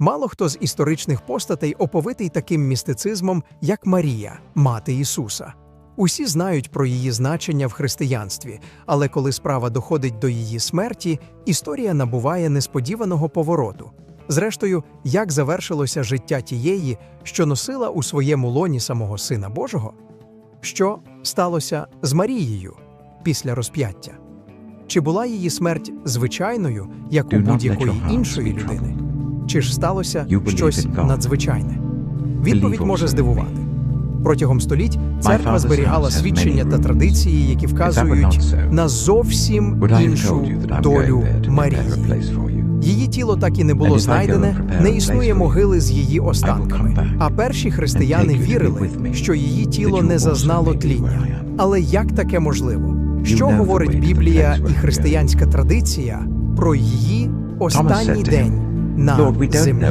Мало хто з історичних постатей оповитий таким містицизмом, як Марія, мати Ісуса. Усі знають про її значення в християнстві, але коли справа доходить до її смерті, історія набуває несподіваного повороту. Зрештою, як завершилося життя тієї, що носила у своєму лоні самого Сина Божого? Що сталося з Марією після розп'яття? Чи була її смерть звичайною, як у будь-якої іншої людини? Чи ж сталося щось надзвичайне? Відповідь може здивувати. Протягом століть церква зберігала свідчення та традиції, які вказують на зовсім іншу долю Марії. Її тіло так і не було знайдене, не існує могили з її останками. А перші християни вірили, що її тіло не зазнало тління. Але як таке можливо? Що говорить Біблія і християнська традиція про її останній день на землі?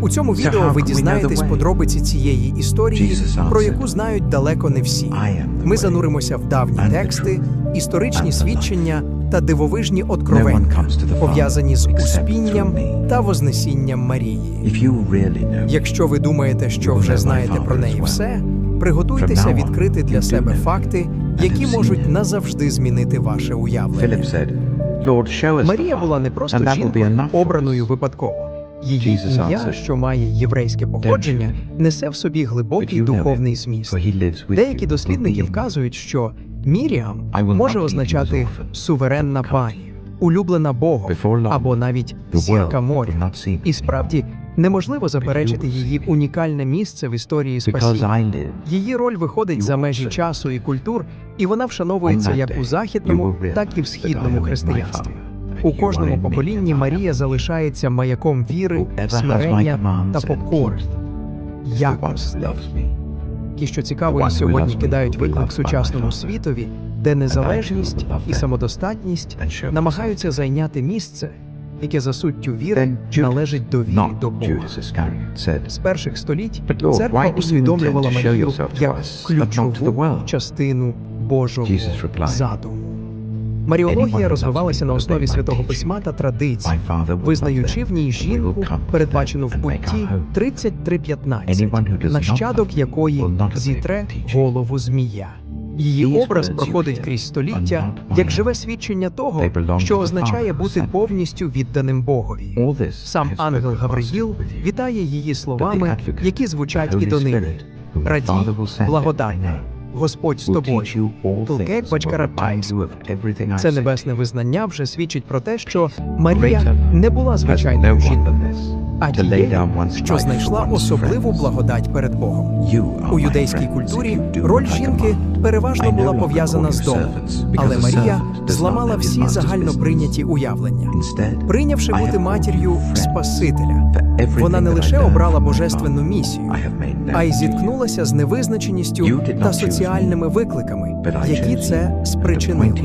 У цьому відео ви дізнаєтесь подробиці цієї історії, про яку знають далеко не всі. Ми зануримося в давні тексти, історичні свідчення та дивовижні откровення, пов'язані з успінням та вознесінням Марії. Якщо ви думаєте, що вже знаєте про неї все, приготуйтеся відкрити для себе факти, які можуть назавжди змінити ваше уявлення. Марія була не просто жінкою, обраною випадково. Її ім'я, що має єврейське походження, несе в собі глибокий духовний зміст. Деякі дослідники вказують, що Міріам може означати суверенна пані, улюблена Богом або навіть зірка моря. І справді неможливо заперечити її унікальне місце в історії спасіння. Її роль виходить за межі часу і культур, і вона вшановується як у західному, так і в східному християнстві. У кожному поколінні Марія залишається маяком віри, смирення та покори. keeps the Як one who рости. loves me. Ті, що цікаво, і сьогодні кидають виклик сучасному світові, де незалежність і самодостатність намагаються зайняти місце, яке за суттю віри належить до віри до Бога. З перших століть церква усвідомлювала Марію як ключову частину Божого задуму. Маріологія розвивалася на основі святого письма та традицій, визнаючи в ній жінку, передбачену в путті home. 33.15, Anyone who does not нащадок якої зітре голову змія. Її образ проходить крізь століття як живе свідчення того, що означає бути повністю відданим Богові. Сам ангел Гавриїл вітає її словами, які звучать і донині. Spirit, whom Радій, благодатна, Господь з тобою. Це небесне визнання вже свідчить про те, що Марія не була звичайною жінкою, а тією, що знайшла особливу благодать перед Богом. У юдейській культурі роль жінки переважно була пов'язана з домом, але Марія зламала всі загально прийняті уявлення. Прийнявши бути матір'ю. Спасителя, вона не лише обрала божественну місію, а й зіткнулася з невизначеністю та соціальними викликами, які це спричинили.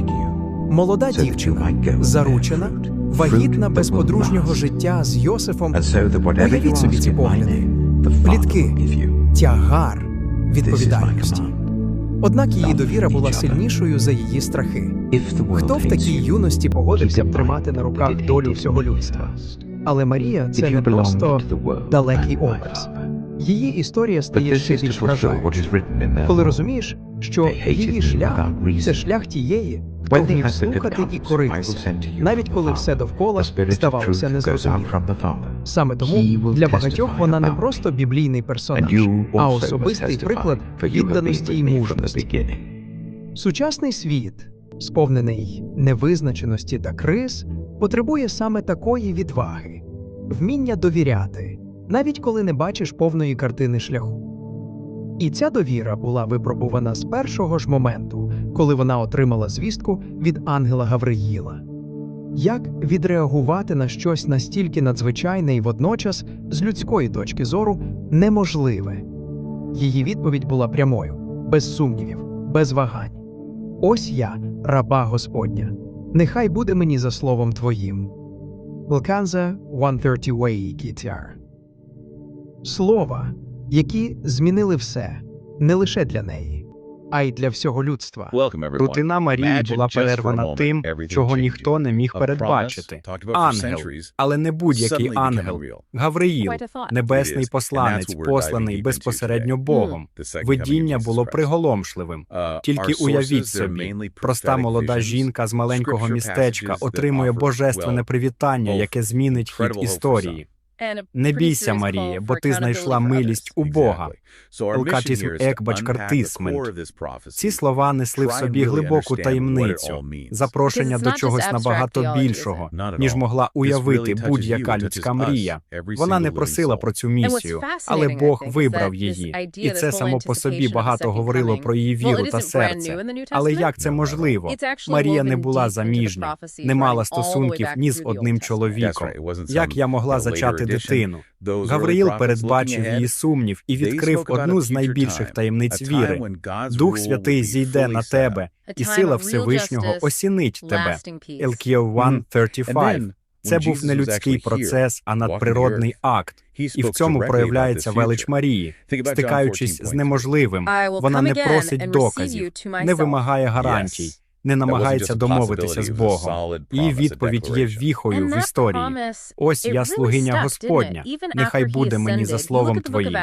Молода дівчина, заручена, вагітна без подружнього життя з Йосифом, Уявіть собі ці погляди. Плітки, тягар відповідальності. Однак її довіра була сильнішою за її страхи. Хто в такій юності погодився б тримати на руках долю всього людства? Але Марія це не просто далекий образ. Її історія стає ще більш вражаючою. Коли розумієш, що її шлях це шлях тієї, advocate слухати і коритися, навіть коли все довкола здавалося незрозумілим. Саме тому для багатьох вона не просто біблійний персонаж, а особистий приклад відданості і the мужності. Сучасний світ, сповнений невизначеності та криз, потребує саме такої відваги, вміння довіряти, навіть коли не бачиш повної картини шляху. І ця довіра була випробувана з першого ж моменту, коли вона отримала звістку від ангела Гавриїла. Як відреагувати на щось настільки надзвичайне і водночас, з людської точки зору, неможливе? Її відповідь була прямою, без сумнівів, без вагань. Ось я, раба Господня. Нехай буде мені за словом твоїм. Лканза 130 Way Guitar. Слова, які змінили все, не лише для неї, а й для всього людства. Рутина Марії була перервана тим, чого ніхто не міг передбачити. Ангел, але не будь-який ангел, Гавриїл, небесний посланець, посланий безпосередньо Богом. Видіння було приголомшливим. Тільки уявіть собі, проста молода жінка з маленького містечка отримує божественне привітання, яке змінить хід історії. Не бійся, Марія, бо ти знайшла милість у Бога. Лукатісм Ці слова несли в собі глибоку таємницю, запрошення до чогось набагато більшого, ніж могла уявити будь-яка людська мрія. Вона не просила про цю місію, але Бог вибрав її, і це само по собі багато говорило про її віру та серце. Але як це можливо? Марія не була заміжна, не мала стосунків ні з одним чоловіком. Як я могла зачати дитину. Гавриїл передбачив її сумнів і відкрив одну з найбільших таємниць віри. Дух Святий зійде на тебе, і сила Всевишнього осінить тебе. Елкіо 1.35. Це був не людський процес, а надприродний акт. І в цьому проявляється велич Марії, стикаючись з неможливим. Вона не просить доказів, не вимагає гарантій не намагається домовитися з Богом. Її відповідь є віхою в історії. Ось я слугиня Господня. Нехай буде мені за словом твоїм.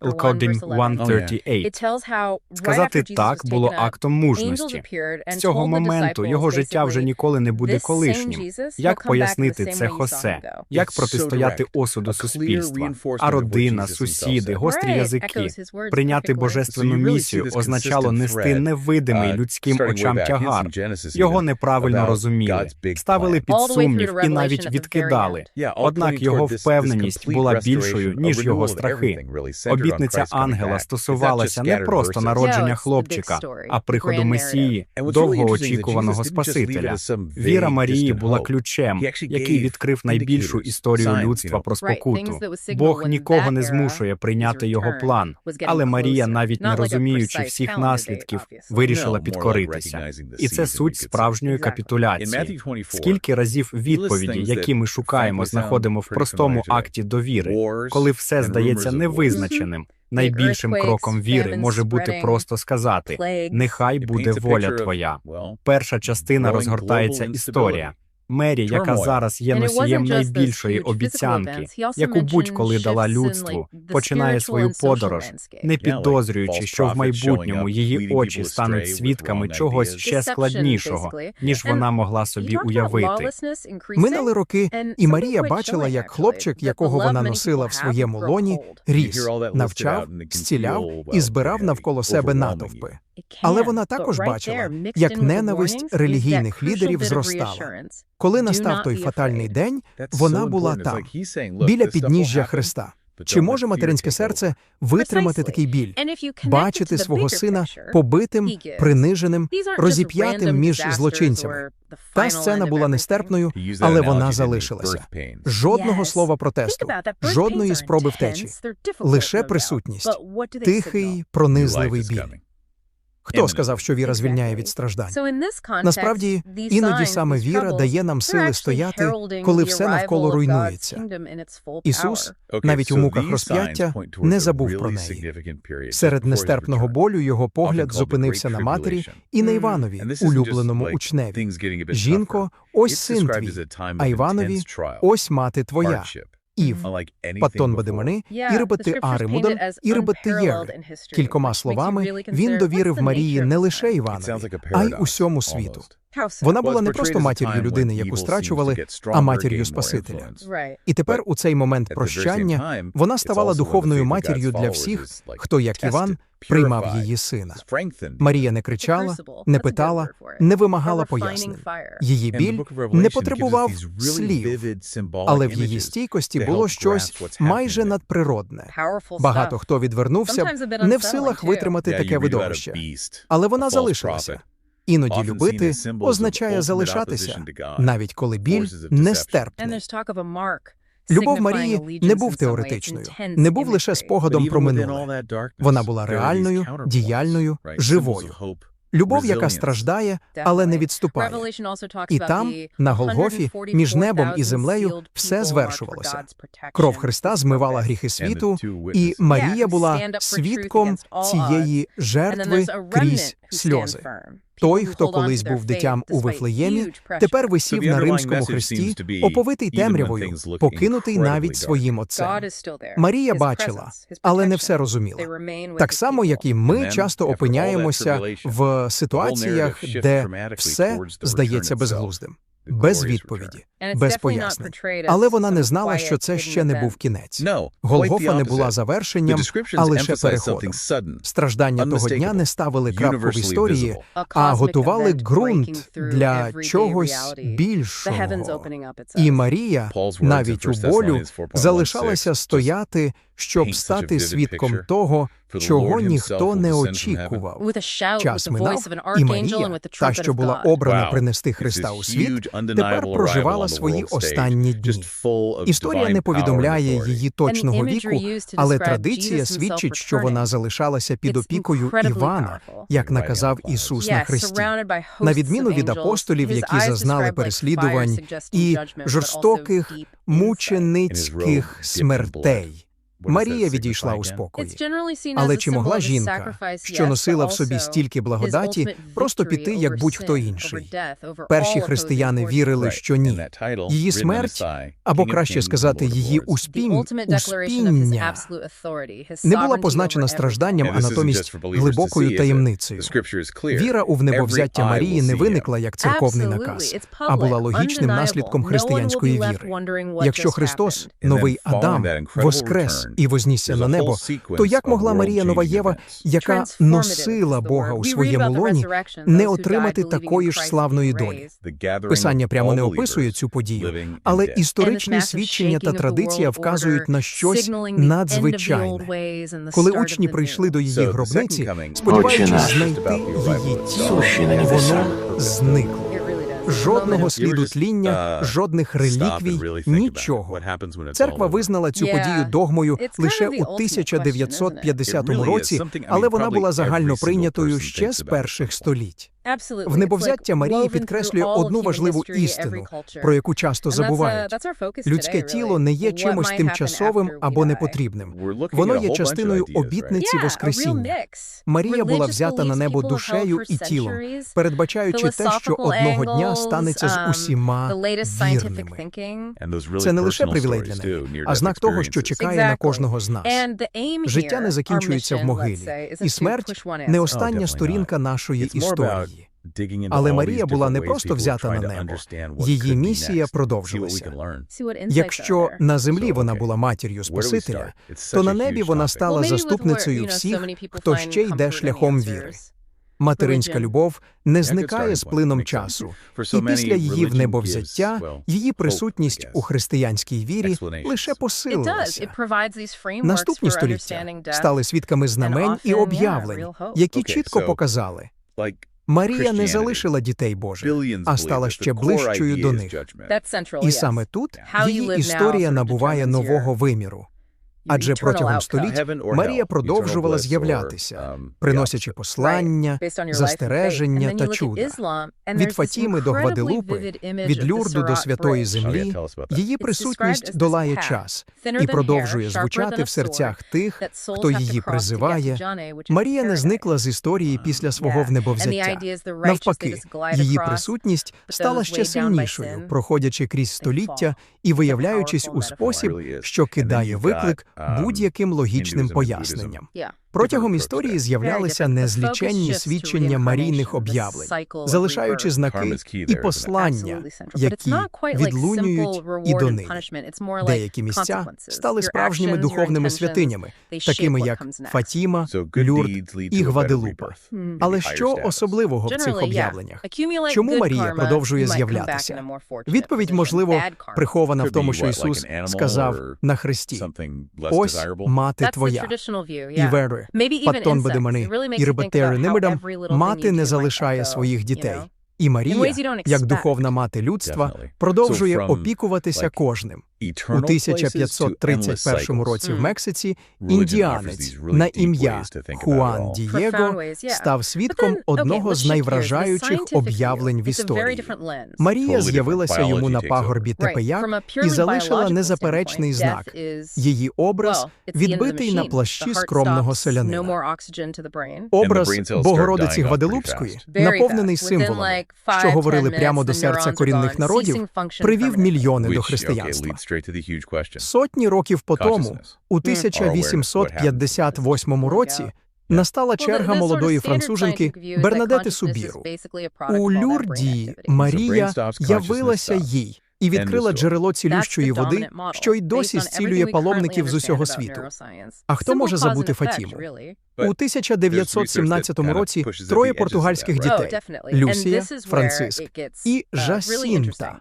Лкодим 1.38. Сказати так було актом мужності. З цього моменту його життя вже ніколи не буде колишнім. Як пояснити це хосе? Як протистояти осуду суспільства? А родина, сусіди, гострі язики прийняти божественну місію означало нести невидимий людським очам тягар удар. Його неправильно розуміли, ставили під сумнів і навіть відкидали. Однак його впевненість була більшою ніж його страхи. Обітниця Ангела стосувалася не просто народження хлопчика, а приходу месії, довгоочікуваного спасителя. Віра Марії була ключем, який відкрив найбільшу історію людства про спокуту. Бог нікого не змушує прийняти його план, але Марія, навіть не розуміючи всіх наслідків, вирішила підкоритися. І це суть справжньої капітуляції. Скільки разів відповіді, які ми шукаємо, знаходимо в простому акті довіри, коли все здається невизначеним. Найбільшим кроком віри може бути просто сказати: нехай буде воля твоя. Перша частина розгортається історія. Мері, яка зараз є носієм найбільшої обіцянки, яку будь-коли дала людству, починає свою подорож, не підозрюючи, що в майбутньому її очі стануть свідками чогось ще складнішого, ніж вона могла собі уявити. Минали роки, і Марія бачила, як хлопчик, якого вона носила в своєму лоні, ріс, навчав, зціляв і збирав навколо себе натовпи. Але вона також бачила, як ненависть релігійних лідерів зростала. Коли настав той фатальний день, вона була там, біля підніжжя Христа. Чи може материнське серце витримати такий біль, бачити свого сина побитим, приниженим, розіп'ятим між злочинцями? Та сцена була нестерпною, але вона залишилася. Жодного слова протесту, жодної спроби втечі, лише присутність, тихий, пронизливий біль. Хто сказав, що віра звільняє від страждань? Насправді, іноді саме віра дає нам сили стояти, коли все навколо руйнується. Ісус навіть у муках розп'яття не забув про неї. Серед нестерпного болю його погляд зупинився на матері і на Іванові, улюбленому учневі. Жінко, ось син твій, а Іванові ось мати твоя. Ів Паттонбадемани і робити Аримудан і робити Єр. Кількома словами він довірив Марії не лише Іванові, а й усьому світу. Вона була не просто матір'ю людини, яку страчували, а матір'ю Спасителя. І тепер у цей момент прощання вона ставала духовною матір'ю для всіх, хто як Іван приймав її сина. Марія не кричала, не питала, не вимагала пояснень. Її біль не потребував слів, але в її стійкості було щось майже надприродне. Багато хто відвернувся, не в силах витримати таке видовище. Але вона залишилася. Іноді любити означає залишатися, навіть коли біль нестерпний. Любов Марії не був теоретичною, не був лише спогадом про минуле. Вона була реальною, діяльною, живою. Любов, яка страждає, але не відступає. І там, на Голгофі, між небом і землею, все звершувалося. Кров Христа змивала гріхи світу, і Марія була свідком цієї жертви крізь сльози. Той, хто колись був дитям у Вифлеємі, тепер висів на римському хресті, оповитий темрявою, покинутий навіть своїм отцем. Марія бачила, але не все розуміла. Так само, як і ми часто опиняємося в ситуаціях, де все здається безглуздим, без відповіді без пояснень. Але вона не знала, що це ще не був кінець. Голгофа не була завершенням, а лише переходом. Страждання того дня не ставили крапку в історії, а готували ґрунт для чогось більшого. І Марія навіть у болю залишалася стояти, щоб стати свідком того, чого ніхто не очікував. Час минав, і Марія, та, що була обрана принести Христа у світ, тепер проживала свої останні дні. Історія не повідомляє її точного віку, але традиція свідчить, що вона залишалася під опікою Івана, як наказав Ісус на Христі. На відміну від апостолів, які зазнали переслідувань і жорстоких мученицьких смертей. Марія відійшла у спокої. Але чи могла жінка, що носила в собі стільки благодаті, просто піти як будь-хто інший? Перші християни вірили, що ні. Її смерть або краще сказати, її успінь, успіння не була позначена стражданням, а натомість глибокою таємницею. Віра у внебовзяття Марії не виникла як церковний наказ, а була логічним наслідком християнської віри. Якщо Христос, новий Адам, воскрес і вознісся на небо, то як могла Марія Нова Єва, яка носила Бога у своєму лоні, не отримати такої ж славної долі? Писання прямо не описує цю подію, але історичні свідчення та традиція вказують на щось надзвичайне. Коли учні прийшли до її гробниці, сподіваючись знайти її тіло, воно зникло жодного сліду тління, жодних реліквій, нічого. Церква визнала цю подію догмою лише у 1950 році, але вона була загально прийнятою ще з перших століть. В небовзяття Марії підкреслює одну важливу істину, про яку часто забувають. Людське тіло не є чимось тимчасовим або непотрібним. Воно є частиною обітниці Воскресіння. Марія була взята на небо душею і тілом, передбачаючи те, що одного дня станеться з усіма вірними. Це не лише привілей для неї, а знак того, що чекає на кожного з нас. Життя не закінчується в могилі, і смерть не остання сторінка нашої історії. Але Марія була не просто взята на небо, її місія продовжилася. Якщо на землі вона була матір'ю Спасителя, то на небі вона стала заступницею всіх, хто ще йде шляхом віри. Материнська любов не зникає з плином часу, і після її внебовзяття її присутність у християнській вірі лише посилилася. Наступні століття стали свідками знамень і об'явлень, які чітко показали. Марія не залишила дітей Божих, а стала ще ближчою до них. І саме тут її історія набуває нового виміру. Адже протягом століть Марія продовжувала з'являтися, приносячи послання, застереження та чуда. Від Фатіми до Гваделупи, від Люрду до святої землі. Її присутність долає час і продовжує звучати в серцях тих, хто її призиває. Марія не зникла з історії після свого внебовзяття. Навпаки, її присутність стала ще сильнішою, проходячи крізь століття і виявляючись у спосіб, що кидає виклик будь-яким логічним поясненням. Протягом історії з'являлися незліченні свідчення марійних об'явлень, залишаючи знаки і послання, які відлунюють і донині. Деякі місця стали справжніми духовними святинями, такими як Фатіма, Люрд і Гваделупа. Але що особливого в цих об'явленнях? Чому Марія продовжує з'являтися? Відповідь можливо прихована в тому, що Ісус сказав на Христі: ось мати твоя і верує even паттон бедемани, і little thing мати не залишає своїх дітей. І Марія, як духовна мати людства, продовжує опікуватися кожним. У eternal places to endless 1531 році в. Мексиці індіанець на ім'я Хуан. Дієго став свідком одного з найвражаючих об'явлень в історії. Марія з'явилася йому на пагорбі. Тепеяк і залишила незаперечний знак. Її образ відбитий на плащі скромного селянина. Образ Богородиці Гваделупської, наповнений символами, що 5-10 говорили прямо до серця корінних народів, привів мільйони до християнства. Leads to the huge question. Сотні років по тому, у Mm. 1858 році, настала черга молодої француженки Бернадети Субіру. У Люрді Марія явилася їй і відкрила джерело цілющої води, що й досі зцілює паломників з усього світу. А хто може забути Фатіму? У 1917 році троє португальських дітей. Люсія, Франциск. і Жасінта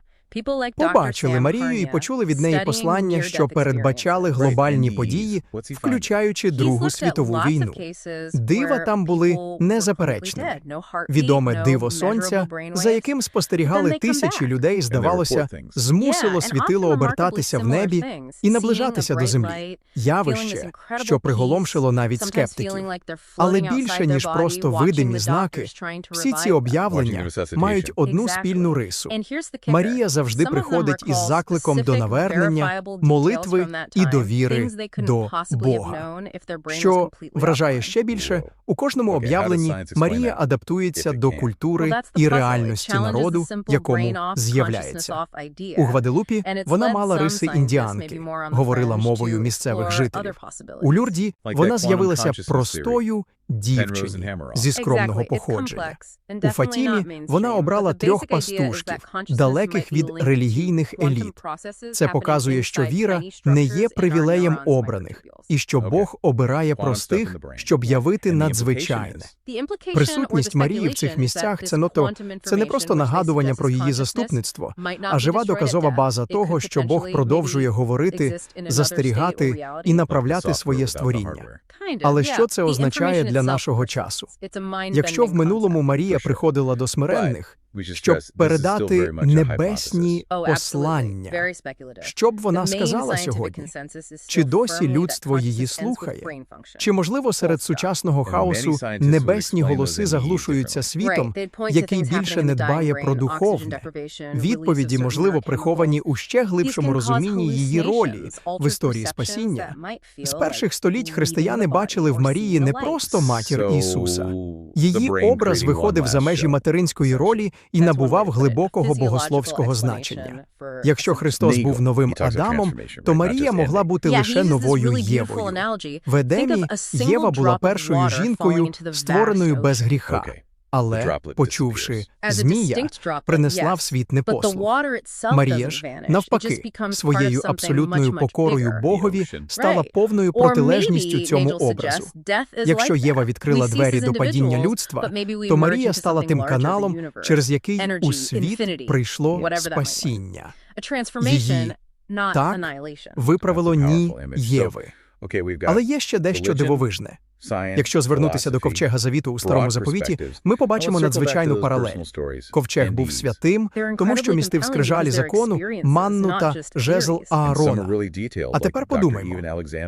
побачили Марію і почули від неї послання, що передбачали глобальні події, включаючи Другу світову війну. Дива там були незаперечними. Відоме диво сонця, за яким спостерігали тисячі людей, здавалося, змусило світило обертатися в небі і наближатися до землі. Явище, що приголомшило навіть скептиків. Але більше ніж просто видимі знаки, всі ці об'явлення мають одну спільну рису. Марія завжди приходить із закликом до навернення, молитви і довіри до Бога. Що вражає ще більше, у кожному об'явленні Марія адаптується до культури і реальності народу, якому з'являється. У Гваделупі вона мала риси індіанки, говорила мовою місцевих жителів. У Люрді вона з'явилася простою дівчині зі скромного походження. У Фатімі вона обрала трьох пастушків, далеких від релігійних еліт. Це показує, що віра не є привілеєм обраних, і що Бог обирає простих, щоб явити надзвичайне. Присутність Марії в цих місцях це ното це не просто нагадування про її заступництво, а жива доказова база того, що Бог продовжує говорити, застерігати і направляти своє створіння. Але що це означає для нашого часу? Якщо в минулому Марія приходила до смиренних, щоб передати небесні послання, що б вона сказала сьогодні? Чи досі людство її слухає? Чи можливо серед сучасного хаосу небесні голоси заглушуються світом, який більше не дбає про духовне? Відповіді, можливо, приховані у ще глибшому розумінні її ролі в історії спасіння. З перших століть християни бачили в Марії не просто матір Ісуса. Її образ виходив за межі материнської ролі і набував глибокого богословського значення. Якщо Христос був новим Адамом, то Марія могла бути лише новою Євою. В Едемі Єва була першою жінкою, створеною без гріха. Але, почувши змія, принесла в світ непослух. Марія ж, навпаки, своєю абсолютною покорою Богові стала повною протилежністю цьому образу. Якщо Єва відкрила двері до падіння людства, то Марія стала тим каналом, через який у світ прийшло спасіння. Її так виправило ні Єви. Але є ще дещо дивовижне. Якщо звернутися до ковчега завіту у старому заповіті, ми побачимо надзвичайну паралель. Ковчег був святим, тому що містив скрижалі закону, манну та жезл Аарона. А тепер подумаймо.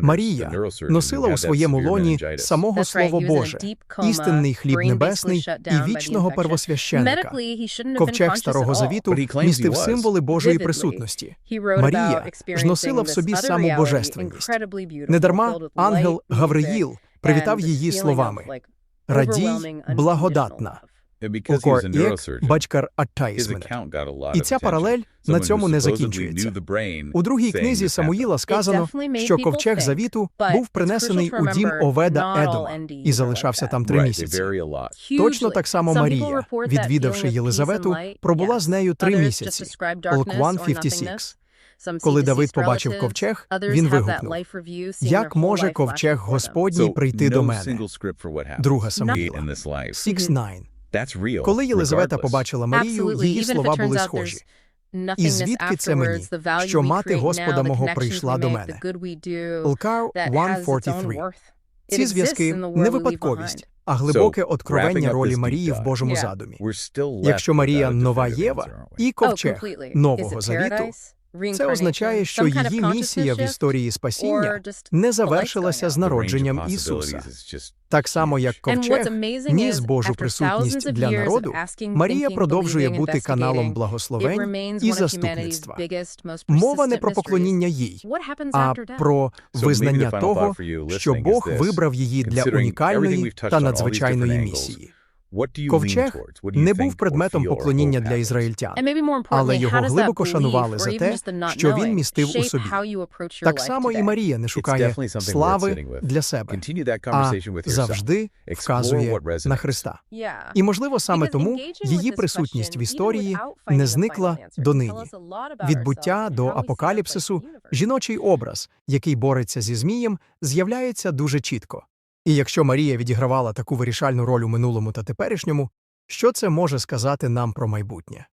Марія носила у своєму лоні самого Слово Боже, істинний хліб небесний і вічного первосвященника. Ковчег Старого Завіту містив символи Божої присутності. Марія ж носила в собі саму божественність. Недарма ангел Гавриїл привітав її словами. «Радій, благодатна». Укор ік бачкар аттаїсмене. І ця паралель на цьому не закінчується. У другій книзі Самуїла сказано, що ковчег завіту був принесений у дім Оведа Едома і залишався там три місяці. Точно так само Марія, відвідавши Єлизавету, пробула з нею три місяці. Олкван 56. Коли Давид побачив ковчег, він вигукнув, «Як може ковчег Господній прийти до мене?» Друга Самуїла. 6.9. Коли Єлизавета побачила Марію, її слова були схожі. І звідки це мені, що мати Господа мого прийшла до мене? Лкар 1.43. Ці зв'язки не випадковість, а глибоке откровення ролі Марії в Божому задумі. Якщо Марія – нова Єва і ковчег Нового Завіту, Це означає, що її місія в історії спасіння не завершилася з народженням Ісуса. Так само, як ковчег ніс Божу присутність для народу, Марія продовжує бути каналом благословень і заступництва. Мова не про поклоніння їй, а про визнання того, що Бог вибрав її для унікальної та надзвичайної місії. Ковчег не був предметом поклоніння для ізраїльтян, але його глибоко шанували за те, що він містив у собі. Так само і Марія не шукає слави для себе, а завжди вказує на Христа. І, можливо, саме тому її присутність в історії не зникла донині. Від буття до апокаліпсису жіночий образ, який бореться зі змієм, з'являється дуже чітко. І якщо Марія відігравала таку вирішальну роль у минулому та теперішньому, що це може сказати нам про майбутнє?